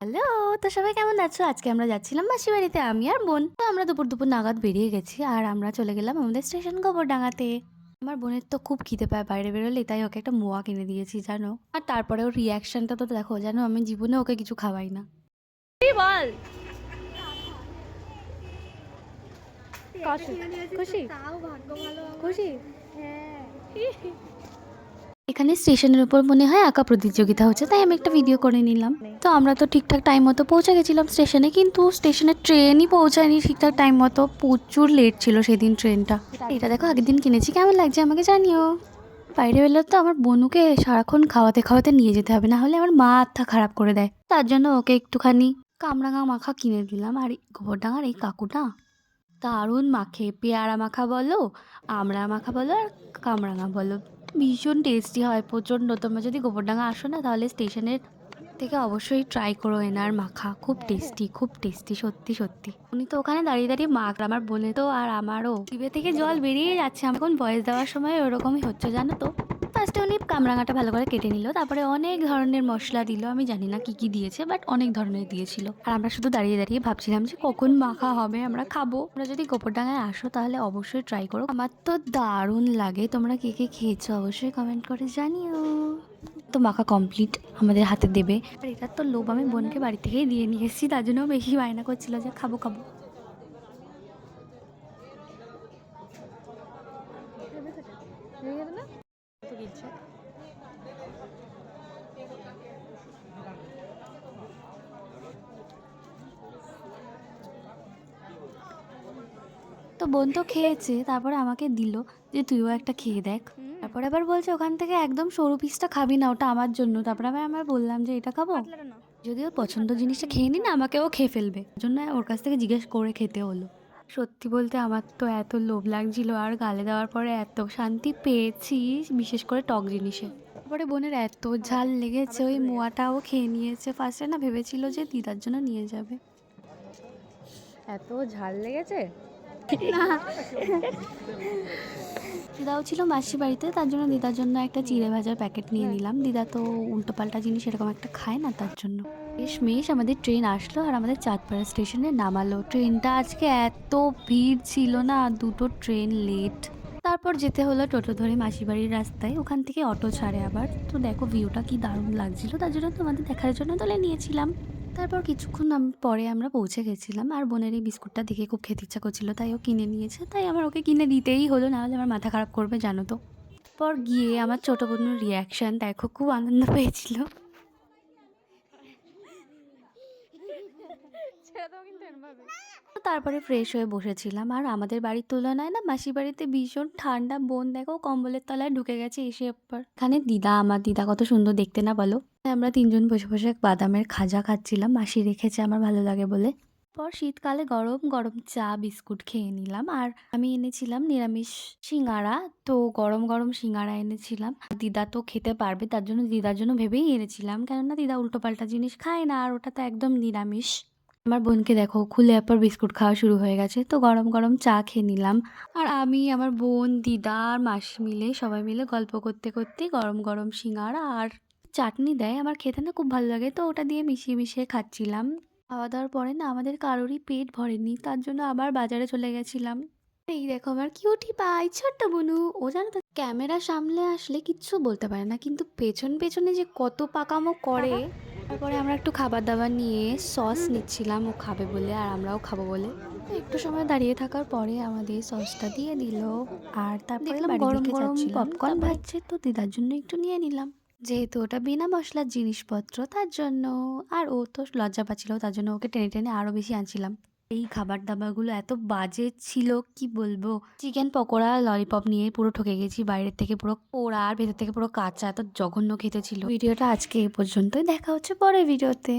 Hello তো সবাই কেমন আছো? আজকে আমরা যাচ্ছিলাম মাসি বাড়িতে আমি আর বোন। তো আমরা দুপুর দুপুর নাগাদ বেরিয়ে গেছি আর আমরা চলে গেলাম আমাদের স্টেশন গোবরডাঙ্গাতে। আমার বোনের তো খুব খিদে পায় বাইরে বেরোলে তাই ওকে একটা মোয়া কিনে দিয়েছি জানো? আর তারপরে ওর রিয়াকশনটা তো দেখো জানো আমি জীবনে ওকে কিছু খাওয়াই না। বল? খুশি ভালো খুশি হ্যাঁ। এখানে স্টেশনের উপর মনে হয় আঁকা প্রতিযোগিতা হচ্ছে, তাই আমি একটা ভিডিও করে নিলাম। তো আমরা তো ঠিকঠাক টাইম মতো পৌঁছে গেছিলাম স্টেশনে, কিন্তু স্টেশনের ট্রেনই পৌঁছায়নি ঠিকঠাক টাইম মতো। প্রচুর লেট ছিল সেদিন ট্রেনটা এটা দেখো, আগের দিন কিনেছি, কেমন লাগছে আমাকে জানিও? বাইরে বেরোলে তো আমার বনুকে সারাক্ষণ খাওয়াতে খাওয়াতে নিয়ে যেতে হবে, না হলে আমার মা আত্মা খারাপ করে দেয়। তার জন্য ওকে একটুখানি কামরাঙা মাখা কিনে দিলাম, আর এই গোবরডাঙ্গার এই কাকুটা? দারুণ মাখে, পেয়ারা মাখা বলো, আমড়া মাখা বলো, আর কামরাঙা বলো। ভীষণ টেস্টি হয়, প্রচণ্ড। তোমরা যদি গোবরডাঙ্গা আসো না, তাহলে স্টেশনের থেকে অবশ্যই ট্রাই করো এনার মাখা। খুব টেস্টি খুব টেস্টি সত্যি সত্যি। উনি তো ওখানে দাঁড়িয়ে দাঁড়িয়ে মাখ, আমার বোনে তো আর আমারও। টিভি থেকে জল বেরিয়ে যাচ্ছে এখন বয়স দেওয়ার সময় ওরকমই হচ্ছে, জানো তো? ফার্স্টে উনি কামরাঙাটা ভালো করে কেটে নিল, তারপরে অনেক ধরনের মশলা দিল, আমি জানি না কি কি দিয়েছে বাট অনেক ধরনের দিয়েছিল। আর আমরা শুধু দাঁড়িয়ে দাঁড়িয়ে ভাবছিলাম যে কখন মাখা হবে, আমরা খাব। তোমরা যদি গোপরডাঙ্গায় আসো তাহলে অবশ্যই ট্রাই করো। আমার তো দারুণ লাগে, তোমরা কে কে খেয়েছো অবশ্যই কমেন্ট করে জানিও। তো মাখা কমপ্লিট আমাদের হাতে দেবে। আর এটার তো লোভ, আমি বোনকে বাড়ি থেকেই দিয়ে নিয়ে এসেছি, তার জন্য বেশি বায়না করছিল যে খাব খাব। তো বোন তো খেয়েছে তারপরে আমাকে দিল যে তুইও একটা খেয়ে দেখ। তারপরে আবার বলছে ওখান থেকে একদম সরু পিসটা খাবি না ওটা আমার জন্য। তারপরে আমি আমার বললাম যে এটা খাব। যদি ওর পছন্দ জিনিসটা খেয়ে নি না আমাকে ও খেয়ে ফেলবে। জন্য ওর কাছ থেকে জিজ্ঞেস করে খেতে হলো। সত্যি বলতে আমার তো এত লোভ লাগছিল আর গালে দেওয়ার পরে এত শান্তি পেয়েছি, বিশেষ করে টক জিনিসে। তারপরে বোনের এত ঝাল লেগেছে, ওই মোয়াটাও খেয়ে নিয়েছে। ফার্স্টে না ভেবেছিল যে দিদার জন্য নিয়ে যাবে। এত ঝাল লেগেছে? দিদাও ছিল মাসি বাড়িতে, তার জন্য দিদার জন্য একটা চিড়ে ভাজার প্যাকেট নিয়ে নিলাম। দিদা তো উল্টোপাল্টা জিনিস এরকম একটা খায় না তার জন্য। বেশ মেশ আমাদের ট্রেন আসলো আর আমাদের চাঁদপাড়া স্টেশনে নামালো। ট্রেনটা আজকে এত ভিড় ছিল না, দুটো ট্রেন লেট তারপর যেতে হলো টোটো ধরে মাসি বাড়ির রাস্তায়। ওখান থেকে অটো ছাড়ে আবার। তো দেখো ভিউটা কি দারুণ লাগছিল। তার জন্য তোমাদের দেখার জন্য তুলে নিয়েছিলাম। তারপর কিছুক্ষণ পরে আমরা পৌঁছে গেছিলাম। আর বোনের এই বিস্কুটটা দেখে খুব খেতে ইচ্ছা করছিল, তাই ও কিনে নিয়েছে। তাই আমার ওকে কিনে দিতেই হলো নাহলে আমার মাথা খারাপ করবে, জানো তো। পর গিয়ে আমার ছোটো বোনের রিয়াকশান দেখো, খুব আনন্দ পেয়েছিল। তো তারপরে ফ্রেশ হয়ে বসেছিলাম। আর আমাদের বাড়ির তুলনায় না মাসি বাড়িতে ভীষণ ঠান্ডা, বোন দেখো কম্বলের তলায় ঢুকে গেছে এসে এরপর এখানে দিদা, আমার দিদা কত সুন্দর দেখতে না বলো। আমরা তিনজন বসে বসে বাদামের খাজা খাচ্ছিলাম। মাসি রেখেছে আমার ভালো লাগে বলে। পর শীতকালে গরম গরম চা, বিস্কুট খেয়ে নিলাম। আর আমি এনেছিলাম নিরামিষ সিঙ্গারা। তো গরম গরম সিঙ্গারা এনেছিলাম। দিদা তো খেতে পারবে, তার জন্য দিদার জন্য ভেবেই এনেছিলাম। কেননা দিদা উল্টোপাল্টা জিনিস খায় না, আর ওটা তো একদম নিরামিষ। আমার বোনকে দেখো, খুলে পর বিস্কুট খাওয়া শুরু হয়ে গেছে। তো গরম গরম চা খেয়ে নিলাম। আর আমি, আমার বোন, দিদা আর মাসি মিলে, সবাই মিলে গল্প করতে করতে গরম গরম সিঙ্গারা আর চাটনি দেয়। আমার খেতে না খুব ভালো লাগে, তো ওটা দিয়ে মিশিয়ে মিশিয়ে খাচ্ছিলাম। খাওয়া দাওয়ার পরে না আমাদের কারোরই পেট ভরেনি, তার জন্য আবার বাজারে চলে গেছিলাম। এই দেখো আমার কিউটি পাই ছোট্ট বনু। ও জানো তো ক্যামেরা সামলে আসলে কিচ্ছু বলতে পারে না, কিন্তু পেছন পেছনে যে কত পাকামো করে। তারপরে আমরা একটু খাবার দাবার নিয়ে সস নিচ্ছিলাম ও খাবে বলে আর আমরাও খাব বলে। একটু সময় দাঁড়িয়ে থাকার পরে আমাদের সসটা দিয়ে দিল। আর তারপরে গরম গরম পপকর্ন ভাজছে তো দিদার জন্য একটু নিয়ে নিলাম। যেহেতু ওটা বিনা মশলার জিনিসপত্র তার জন্য। আর ও তো লজ্জা পাচ্ছিল তার জন্য ওকে টেনে টেনে আরও বেশি আনছিলাম। এই খাবার দাবারগুলো এত বাজে ছিল, কি বলব? চিকেন পকোড়া ললিপপ নিয়ে পুরো ঠকে গেছি, বাইরের থেকে পুরো পোড়া আর ভেতর থেকে পুরো কাঁচা এত জঘন্য খেতে ছিল। ভিডিওটা আজকে এই পর্যন্তই, দেখা হচ্ছে পরের ভিডিওতে।